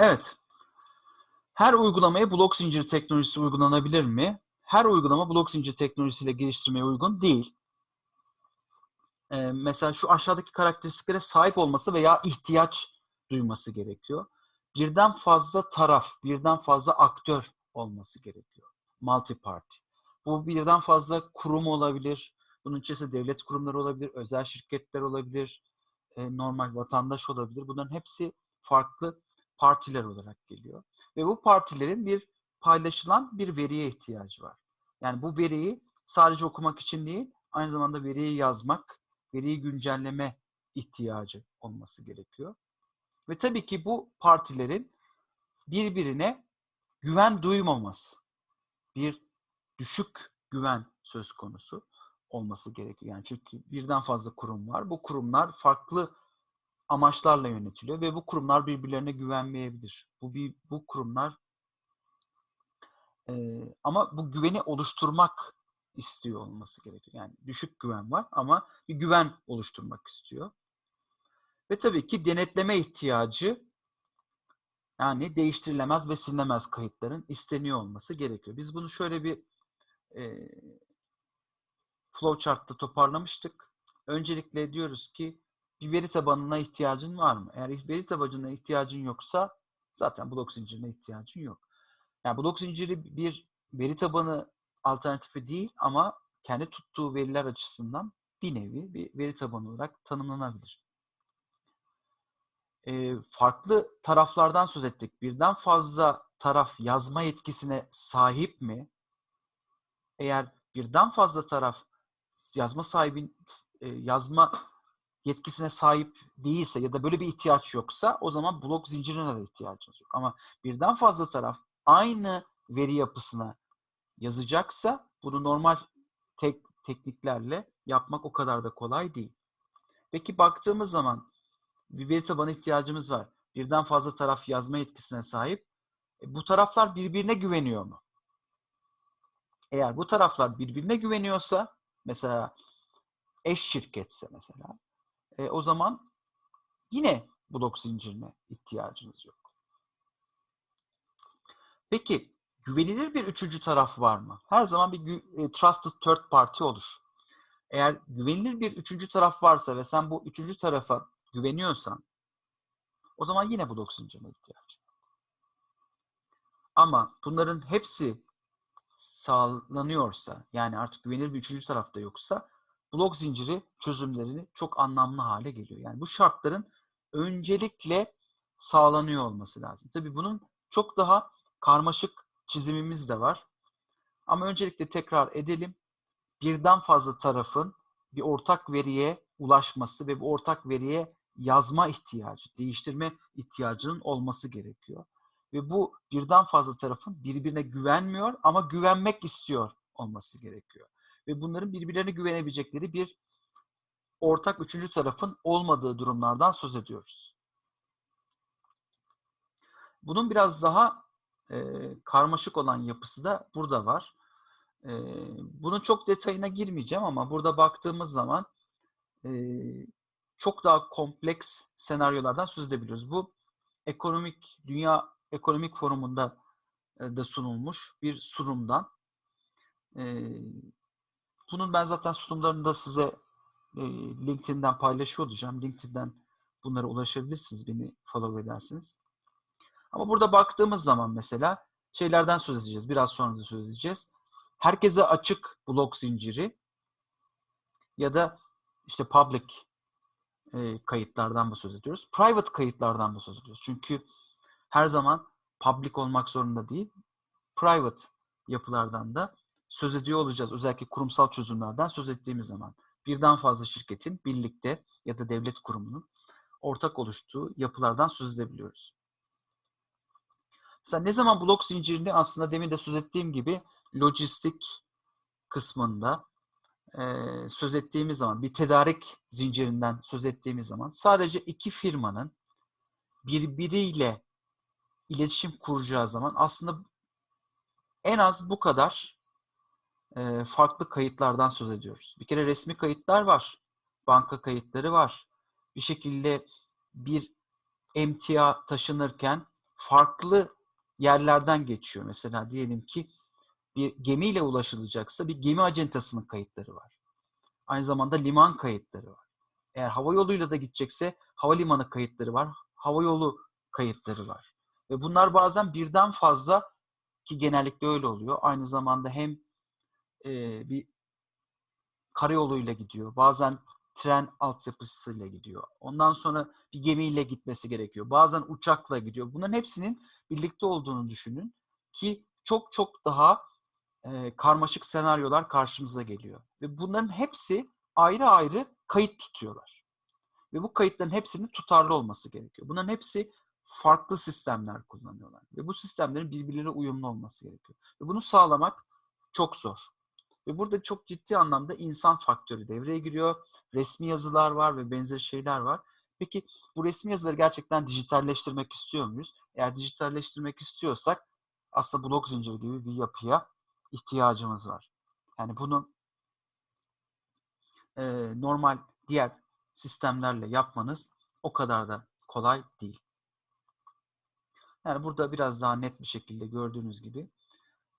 Evet. Her uygulamaya blok zinciri teknolojisi uygulanabilir mi? Her uygulama blok zincir teknolojisiyle geliştirmeye uygun değil. Ee, mesela şu aşağıdaki karakteristiklere sahip olması veya ihtiyaç duyması gerekiyor. Birden fazla taraf, birden fazla aktör olması gerekiyor. Multi-party. Bu birden fazla kurum olabilir. Bunun içerisinde devlet kurumları olabilir, özel şirketler olabilir, e, normal vatandaş olabilir. Bunların hepsi farklı partiler olarak geliyor. Ve bu partilerin bir paylaşılan bir veriye ihtiyacı var. Yani bu veriyi sadece okumak için değil, aynı zamanda veriyi yazmak, veriyi güncelleme ihtiyacı olması gerekiyor. Ve tabii ki bu partilerin birbirine güven duymaması, bir düşük güven söz konusu olması gerekiyor. Yani çünkü birden fazla kurum var. Bu kurumlar farklı amaçlarla yönetiliyor ve bu kurumlar birbirlerine güvenmeyebilir. Bu bir bu kurumlar e, ama bu güveni oluşturmak istiyor olması gerekiyor. Yani düşük güven var ama bir güven oluşturmak istiyor. Ve tabii ki denetleme ihtiyacı yani değiştirilemez ve silinemez kayıtların isteniyor olması gerekiyor. Biz bunu şöyle bir e, flowchart'ta toparlamıştık. Öncelikle diyoruz ki bir veri tabanına ihtiyacın var mı? Eğer veri tabanına ihtiyacın yoksa zaten blok zincirine ihtiyacın yok. Yani blok zinciri bir veri tabanı alternatifi değil ama kendi tuttuğu veriler açısından bir nevi bir veri tabanı olarak tanımlanabilir. E, farklı taraflardan söz ettik. Birden fazla taraf yazma yetkisine sahip mi? Eğer birden fazla taraf yazma sahibin e, yazma yetkisine sahip değilse ya da böyle bir ihtiyaç yoksa o zaman blok zincirine de ihtiyacınız yok. Ama birden fazla taraf aynı veri yapısına yazacaksa bunu normal tek tekniklerle yapmak o kadar da kolay değil. Peki baktığımız zaman bir veri tabanı ihtiyacımız var. Birden fazla taraf yazma yetkisine sahip. E, bu taraflar birbirine güveniyor mu? Eğer bu taraflar birbirine güveniyorsa mesela eş şirketse mesela e, o zaman yine blok zincirine ihtiyacınız yok. Peki güvenilir bir üçüncü taraf var mı? Her zaman bir e, trusted third party olur. Eğer güvenilir bir üçüncü taraf varsa ve sen bu üçüncü tarafa güveniyorsan o zaman yine blok zincirine ihtiyacın Ama bunların hepsi sağlanıyorsa yani artık güvenilir bir üçüncü tarafta yoksa blok zinciri çözümlerini çok anlamlı hale geliyor. Yani bu şartların öncelikle sağlanıyor olması lazım. Tabii bunun çok daha karmaşık çizimimiz de var. Ama öncelikle tekrar edelim. Birden fazla tarafın bir ortak veriye ulaşması ve bu ortak veriye yazma ihtiyacı, değiştirme ihtiyacının olması gerekiyor. Ve bu birden fazla tarafın birbirine güvenmiyor ama güvenmek istiyor olması gerekiyor ve bunların birbirlerine güvenebilecekleri bir ortak üçüncü tarafın olmadığı durumlardan söz ediyoruz. Bunun biraz daha e, karmaşık olan yapısı da burada var. E, bunun çok detayına girmeyeceğim ama burada baktığımız zaman e, çok daha kompleks senaryolardan söz edebiliyoruz. Bu ekonomik dünya ekonomik forumunda e, da sunulmuş bir sunumdan. E, bunun ben zaten sunumlarını da size e, LinkedIn'den paylaşıyor olacağım. LinkedIn'den bunlara ulaşabilirsiniz. Beni follow edersiniz. Ama burada baktığımız zaman mesela şeylerden söz edeceğiz. Biraz sonra da söz edeceğiz. Herkese açık blok zinciri ya da işte public e, kayıtlardan mı söz ediyoruz? Private kayıtlardan mı söz ediyoruz? Çünkü her zaman public olmak zorunda değil. Private yapılardan da söz ediyor olacağız. Özellikle kurumsal çözümlerden söz ettiğimiz zaman. Birden fazla şirketin birlikte ya da devlet kurumunun ortak oluştuğu yapılardan söz edebiliyoruz. Mesela ne zaman blok zincirini aslında demin de söz ettiğim gibi lojistik kısmında e, söz ettiğimiz zaman, bir tedarik zincirinden söz ettiğimiz zaman sadece iki firmanın birbiriyle iletişim kuracağı zaman aslında en az bu kadar e, farklı kayıtlardan söz ediyoruz. Bir kere resmi kayıtlar var. Banka kayıtları var. Bir şekilde bir emtia taşınırken farklı yerlerden geçiyor. Mesela diyelim ki bir gemiyle ulaşılacaksa bir gemi acentasının kayıtları var. Aynı zamanda liman kayıtları var. Eğer hava yoluyla da gidecekse havalimanı kayıtları var. Hava yolu kayıtları var. Ve bunlar bazen birden fazla ki genellikle öyle oluyor. Aynı zamanda hem e, bir karayoluyla gidiyor. Bazen tren altyapısıyla gidiyor. Ondan sonra bir gemiyle gitmesi gerekiyor. Bazen uçakla gidiyor. Bunların hepsinin birlikte olduğunu düşünün ki çok çok daha e, karmaşık senaryolar karşımıza geliyor. Ve bunların hepsi ayrı ayrı kayıt tutuyorlar. Ve bu kayıtların hepsinin tutarlı olması gerekiyor. Bunların hepsi farklı sistemler kullanıyorlar. Ve bu sistemlerin birbirleriyle uyumlu olması gerekiyor. Ve bunu sağlamak çok zor. Ve burada çok ciddi anlamda insan faktörü devreye giriyor. Resmi yazılar var ve benzeri şeyler var. Peki bu resmi yazıları gerçekten dijitalleştirmek istiyor muyuz? Eğer dijitalleştirmek istiyorsak aslında blok zinciri gibi bir yapıya ihtiyacımız var. Yani bunu e, normal diğer sistemlerle yapmanız o kadar da kolay değil. Yani burada biraz daha net bir şekilde gördüğünüz gibi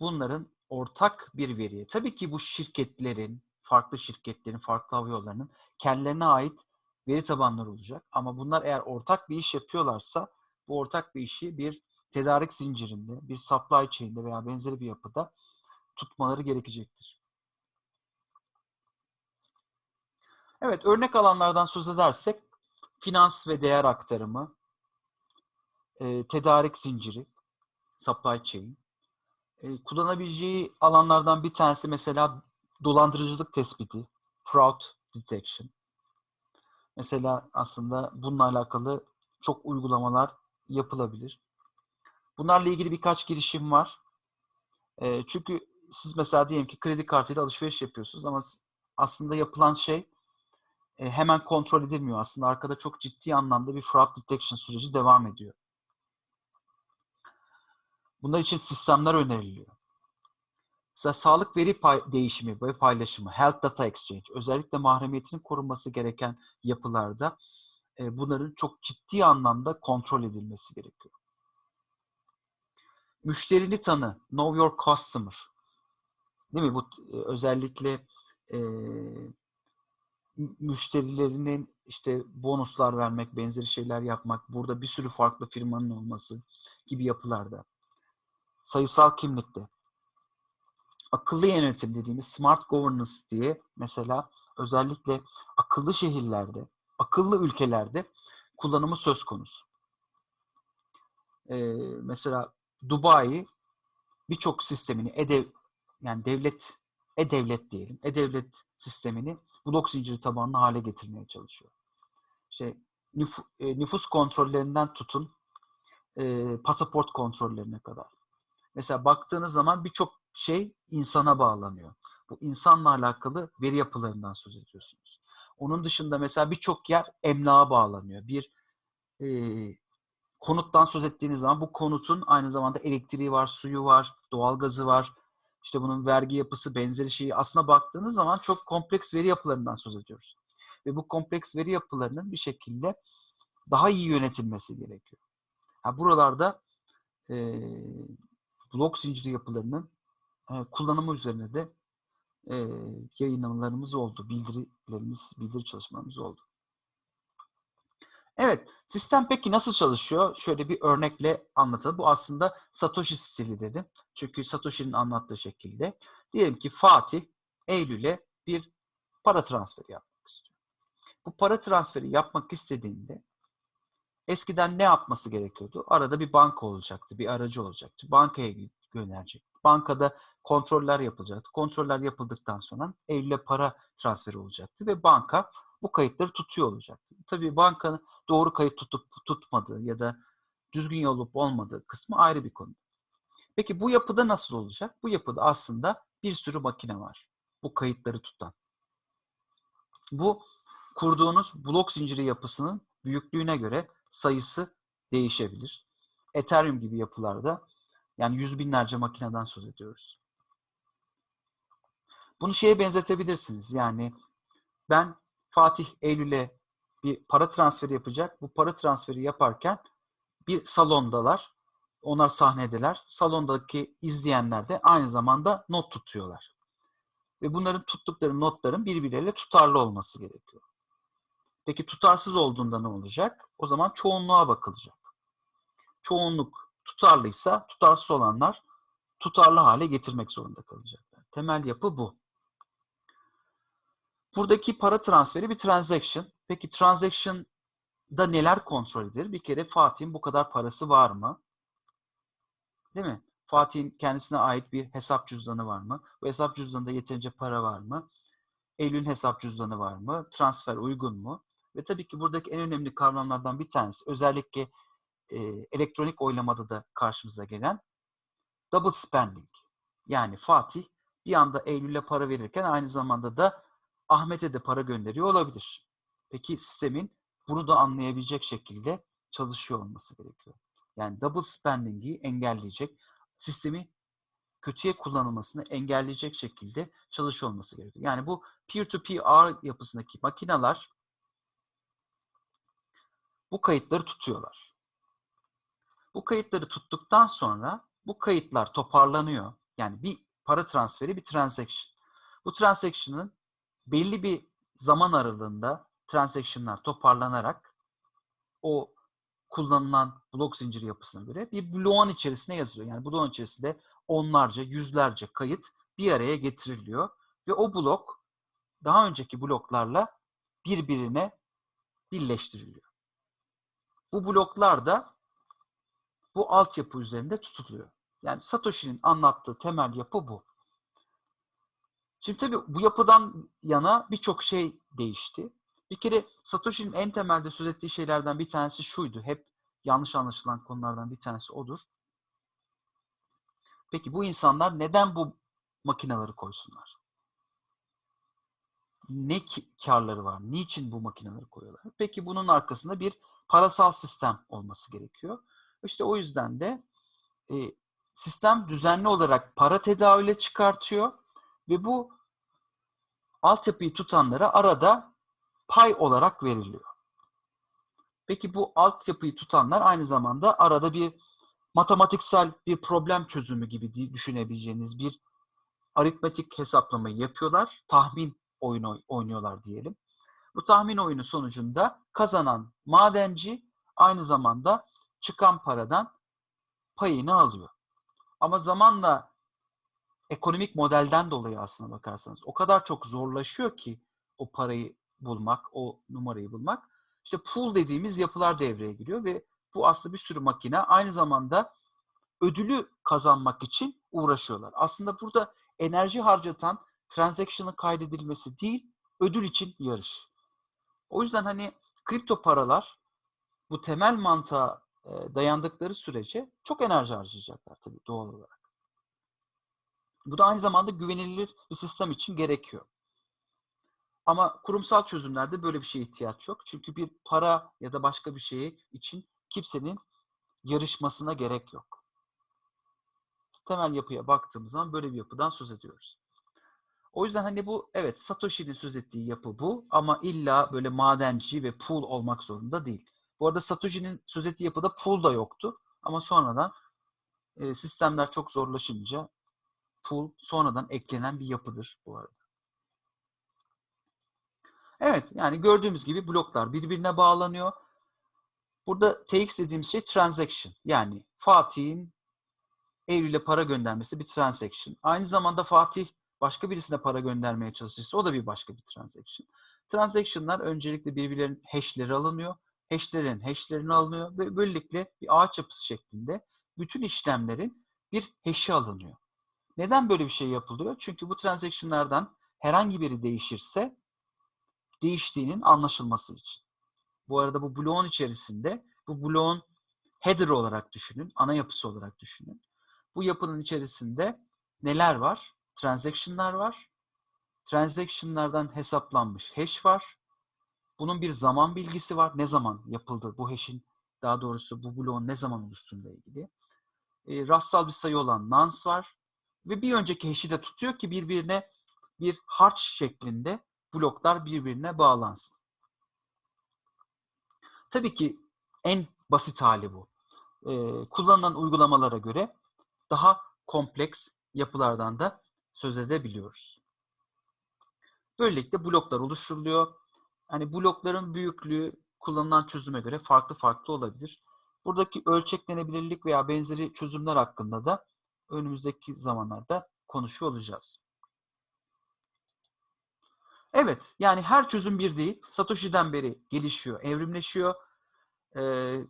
bunların ortak bir veriye, tabii ki bu şirketlerin, farklı şirketlerin, farklı hava yollarının kendilerine ait veri tabanları olacak. Ama bunlar eğer ortak bir iş yapıyorlarsa bu ortak bir işi bir tedarik zincirinde, bir supply chain'de veya benzeri bir yapıda tutmaları gerekecektir. Evet, örnek alanlardan söz edersek finans ve değer aktarımı, tedarik zinciri, supply chain. E, kullanabileceği alanlardan bir tanesi mesela dolandırıcılık tespiti, fraud detection. Mesela aslında bununla alakalı çok uygulamalar yapılabilir. Bunlarla ilgili birkaç girişim var. E, çünkü siz mesela diyelim ki kredi kartıyla alışveriş yapıyorsunuz ama aslında yapılan şey e, hemen kontrol edilmiyor. Aslında arkada çok ciddi anlamda bir fraud detection süreci devam ediyor. Bunlar için sistemler öneriliyor. Mesela sağlık veri pay- değişimi ve paylaşımı, health data exchange, özellikle mahremiyetinin korunması gereken yapılarda e, bunların çok ciddi anlamda kontrol edilmesi gerekiyor. Müşterini tanı, know your customer. Değil mi? Bu e, özellikle e, müşterilerinin işte bonuslar vermek, benzeri şeyler yapmak, burada bir sürü farklı firmanın olması gibi yapılarda. Sayısal kimlikte. Akıllı yönetim dediğimiz smart governance diye mesela özellikle akıllı şehirlerde, akıllı ülkelerde kullanımı söz konusu. Ee, mesela Dubai birçok sistemini edev yani devlet e-devlet diyelim. E-devlet sistemini blok zinciri tabanlı hale getirmeye çalışıyor. İşte nüf, e, nüfus kontrollerinden tutun e, pasaport kontrollerine kadar. Mesela baktığınız zaman birçok şey insana bağlanıyor. Bu insanla alakalı veri yapılarından söz ediyorsunuz. Onun dışında mesela birçok yer emlağa bağlanıyor. Bir e, konuttan söz ettiğiniz zaman bu konutun aynı zamanda elektriği var, suyu var, doğalgazı var. İşte bunun vergi yapısı, benzeri şeyi aslına baktığınız zaman çok kompleks veri yapılarından söz ediyoruz. Ve bu kompleks veri yapılarının bir şekilde daha iyi yönetilmesi gerekiyor. Ha, buralarda e, blok zinciri yapılarının e, kullanımı üzerine de e, yayınlamalarımız oldu, bildirilerimiz, bildiri çalışmalarımız oldu. Evet, sistem peki nasıl çalışıyor? Şöyle bir örnekle anlatalım. Bu aslında Satoshi stili dedim. Çünkü Satoshi'nin anlattığı şekilde. Diyelim ki Fatih Eylül'e bir para transferi yapmak istiyor. Bu para transferi yapmak istediğinde eskiden ne yapması gerekiyordu? Arada bir banka olacaktı, bir aracı olacaktı. Bankaya gönderecek. Bankada kontroller yapılacaktı. Kontroller yapıldıktan sonra Eylül'e para transferi olacaktı ve banka bu kayıtları tutuyor olacaktı. Tabii bankanın doğru kayıt tutup tutmadığı ya da düzgün olup olmadığı kısmı ayrı bir konu. Peki bu yapıda nasıl olacak? Bu yapıda aslında bir sürü makine var. Bu kayıtları tutan. Bu kurduğunuz blok zinciri yapısının büyüklüğüne göre sayısı değişebilir. Ethereum gibi yapılarda yani yüz binlerce makineden söz ediyoruz. Bunu şeye benzetebilirsiniz. Yani ben Fatih Eylül'e bir para transferi yapacak. Bu para transferi yaparken bir salondalar. onlar sahnedeler. Salondaki izleyenler de aynı zamanda not tutuyorlar. Ve bunların tuttukları notların birbirleriyle tutarlı olması gerekiyor. Peki tutarsız olduğunda ne olacak? O zaman çoğunluğa bakılacak. Çoğunluk tutarlıysa tutarsız olanlar tutarlı hale getirmek zorunda kalacaklar. Temel yapı bu. Buradaki para transferi bir transaction. Peki transaction'da neler kontrol edilir? Bir kere Fatih'in bu kadar parası var mı? Değil mi? Fatih'in kendisine ait bir hesap cüzdanı var mı? Bu hesap cüzdanında yeterince para var mı? Eylül'ün hesap cüzdanı var mı? Transfer uygun mu? Ve tabii ki buradaki en önemli kavramlardan bir tanesi özellikle e, elektronik oylamada da karşımıza gelen double spending. Yani Fatih bir anda Eylül'e para verirken aynı zamanda da Ahmet'e de para gönderiyor olabilir. Peki sistemin bunu da anlayabilecek şekilde çalışıyor olması gerekiyor. Yani double spending'i engelleyecek, sistemi kötüye kullanılmasını engelleyecek şekilde çalışıyor olması gerekiyor. Yani bu peer-to-peer yapısındaki makineler bu kayıtları tutuyorlar. Bu kayıtları tuttuktan sonra bu kayıtlar toparlanıyor. Yani bir para transferi bir transaction. Bu transaction'ın belli bir zaman aralığında transaction'lar toparlanarak o kullanılan blok zinciri yapısına göre bir bloğun içerisine yazılıyor. Yani bloğun içerisinde onlarca, yüzlerce kayıt bir araya getiriliyor ve o blok daha önceki bloklarla birbirine birleştiriliyor. Bu bloklar da bu altyapı üzerinde tutuluyor. Yani Satoshi'nin anlattığı temel yapı bu. Şimdi tabii bu yapıdan yana birçok şey değişti. Bir kere Satoshi'nin en temelde söz ettiği şeylerden bir tanesi şuydu. Hep yanlış anlaşılan konulardan bir tanesi odur. Peki bu insanlar neden bu makineleri koysunlar? Ne karları var? Niçin bu makineleri koyuyorlar? Peki bunun arkasında bir parasal sistem olması gerekiyor. İşte o yüzden de e, sistem düzenli olarak para tedavüle çıkartıyor ve bu altyapıyı tutanlara arada pay olarak veriliyor. Peki bu altyapıyı tutanlar aynı zamanda arada bir matematiksel bir problem çözümü gibi düşünebileceğiniz bir aritmetik hesaplamayı yapıyorlar. Tahmin oyunu oynuyorlar diyelim. Bu tahmin oyunu sonucunda kazanan madenci aynı zamanda çıkan paradan payını alıyor. Ama zamanla ekonomik modelden dolayı aslına bakarsanız o kadar çok zorlaşıyor ki o parayı bulmak, o numarayı bulmak. İşte pool dediğimiz yapılar devreye giriyor ve bu aslında bir sürü makine aynı zamanda ödülü kazanmak için uğraşıyorlar. Aslında burada enerji harcatan transaction'ın kaydedilmesi değil, ödül için yarış. O yüzden hani kripto paralar bu temel mantığa dayandıkları sürece çok enerji harcayacaklar tabii doğal olarak. Bu da aynı zamanda güvenilir bir sistem için gerekiyor. Ama kurumsal çözümlerde böyle bir şeye ihtiyaç yok. Çünkü bir para ya da başka bir şey için kimsenin yarışmasına gerek yok. Temel yapıya baktığımız zaman böyle bir yapıdan söz ediyoruz. O yüzden hani bu evet Satoshi'nin söz ettiği yapı bu ama illa böyle madenci ve pool olmak zorunda değil. Bu arada Satoshi'nin söz ettiği yapıda pool da yoktu ama sonradan e, sistemler çok zorlaşınca pool sonradan eklenen bir yapıdır bu arada. Evet yani gördüğümüz gibi bloklar birbirine bağlanıyor. Burada TX dediğimiz şey transaction. Yani Fatih'in Eylül'e para göndermesi bir transaction. Aynı zamanda Fatih başka birisine para göndermeye çalışırsa o da bir başka bir transaction. Transaction'lar öncelikle birbirlerinin hash'leri alınıyor. Hash'lerin hash'lerini alınıyor ve böylelikle bir ağaç yapısı şeklinde bütün işlemlerin bir hash'i alınıyor. Neden böyle bir şey yapılıyor? Çünkü bu transaction'lardan herhangi biri değişirse değiştiğinin anlaşılması için. Bu arada bu bloğun içerisinde bu bloğun header olarak düşünün, ana yapısı olarak düşünün. Bu yapının içerisinde neler var? Transaction'lar var. Transaction'lardan hesaplanmış hash var. Bunun bir zaman bilgisi var. Ne zaman yapıldı bu hash'in daha doğrusu bu bloğun ne zaman oluştuğuyla ilgili. E, rastsal bir sayı olan nonce var. Ve bir önceki hash'i de tutuyor ki birbirine bir harç şeklinde bloklar birbirine bağlansın. Tabii ki en basit hali bu. e, kullanılan uygulamalara göre daha kompleks yapılardan da söz edebiliyoruz. Böylelikle bloklar oluşturuluyor. Hani blokların büyüklüğü kullanılan çözüme göre farklı farklı olabilir. Buradaki ölçeklenebilirlik veya benzeri çözümler hakkında da önümüzdeki zamanlarda konuşuyor olacağız. Evet, yani her çözüm bir değil. Satoshi'den beri gelişiyor, evrimleşiyor. Ee,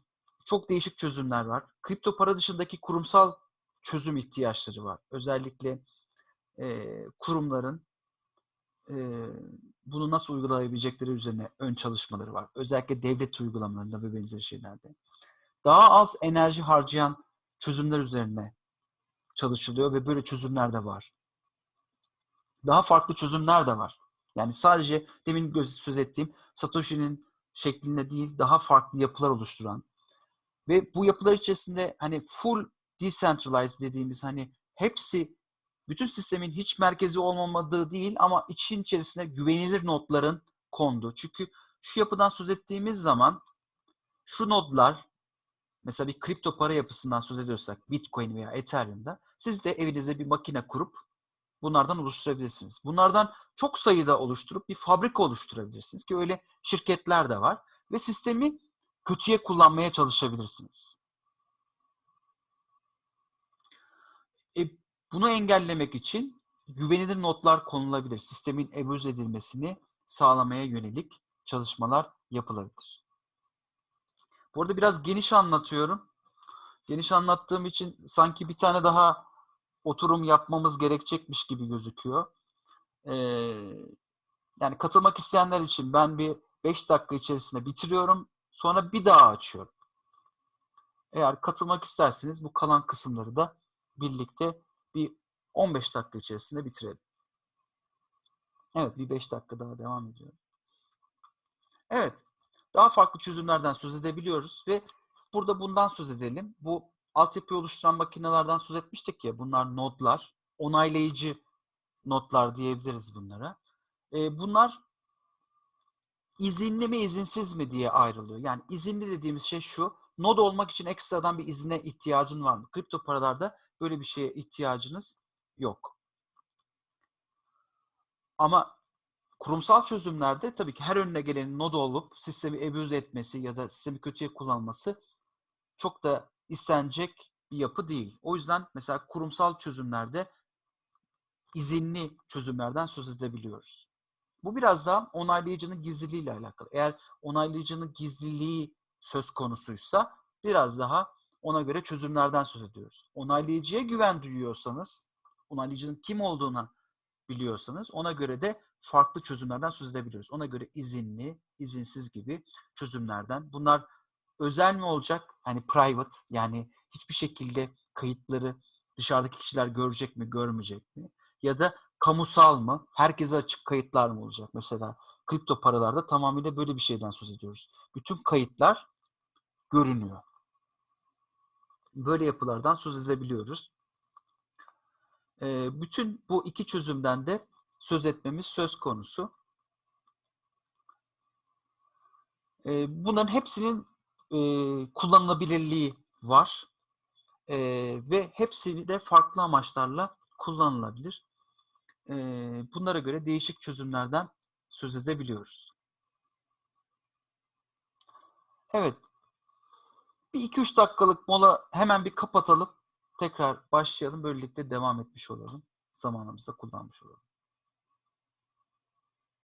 çok değişik çözümler var. Kripto para dışındaki kurumsal çözüm ihtiyaçları var. Özellikle e, kurumların e, bunu nasıl uygulayabilecekleri üzerine ön çalışmaları var. Özellikle devlet uygulamalarında ve benzeri şeylerde. Daha az enerji harcayan çözümler üzerine çalışılıyor ve böyle çözümler de var. Daha farklı çözümler de var. Yani sadece demin söz ettiğim Satoshi'nin şeklinde değil daha farklı yapılar oluşturan ve bu yapılar içerisinde hani full decentralized dediğimiz hani hepsi bütün sistemin hiç merkezi olmamadığı değil ama için içerisinde güvenilir nodların kondu. Çünkü şu yapıdan söz ettiğimiz zaman şu nodlar mesela bir kripto para yapısından söz ediyorsak Bitcoin veya Ethereum'da siz de evinize bir makine kurup bunlardan oluşturabilirsiniz. Bunlardan çok sayıda oluşturup bir fabrika oluşturabilirsiniz ki öyle şirketler de var ve sistemi kötüye kullanmaya çalışabilirsiniz. E, bunu engellemek için güvenilir notlar konulabilir. Sistemin ebüz edilmesini sağlamaya yönelik çalışmalar yapılabilir. Bu arada biraz geniş anlatıyorum. Geniş anlattığım için sanki bir tane daha oturum yapmamız gerekecekmiş gibi gözüküyor. Ee, yani katılmak isteyenler için ben bir 5 dakika içerisinde bitiriyorum. Sonra bir daha açıyorum. Eğer katılmak isterseniz bu kalan kısımları da birlikte bir 15 dakika içerisinde bitirelim. Evet bir 5 dakika daha devam ediyorum. Evet daha farklı çözümlerden söz edebiliyoruz ve burada bundan söz edelim. Bu altyapı oluşturan makinelerden söz etmiştik ya bunlar nodlar, onaylayıcı nodlar diyebiliriz bunlara. E, bunlar izinli mi izinsiz mi diye ayrılıyor. Yani izinli dediğimiz şey şu, nod olmak için ekstradan bir izine ihtiyacın var mı? Kripto paralarda böyle bir şeye ihtiyacınız yok. Ama kurumsal çözümlerde tabii ki her önüne gelenin nod olup sistemi abuse etmesi ya da sistemi kötüye kullanması çok da istenecek bir yapı değil. O yüzden mesela kurumsal çözümlerde izinli çözümlerden söz edebiliyoruz. Bu biraz daha onaylayıcının gizliliği ile alakalı. Eğer onaylayıcının gizliliği söz konusuysa biraz daha ona göre çözümlerden söz ediyoruz. Onaylayıcıya güven duyuyorsanız, onaylayıcının kim olduğuna biliyorsanız ona göre de farklı çözümlerden söz edebiliyoruz. Ona göre izinli, izinsiz gibi çözümlerden. Bunlar özel mi olacak? Hani private yani hiçbir şekilde kayıtları dışarıdaki kişiler görecek mi, görmeyecek mi? Ya da kamusal mı? Herkese açık kayıtlar mı olacak? Mesela kripto paralarda tamamıyla böyle bir şeyden söz ediyoruz. Bütün kayıtlar görünüyor. Böyle yapılardan söz edebiliyoruz. Bütün bu iki çözümden de söz etmemiz söz konusu. Bunların hepsinin kullanılabilirliği var ve hepsi de farklı amaçlarla kullanılabilir. Bunlara göre değişik çözümlerden söz edebiliyoruz. Evet. Bir 2-3 dakikalık mola hemen bir kapatalım. Tekrar başlayalım. Böylelikle devam etmiş olalım. Zamanımızda kullanmış olalım.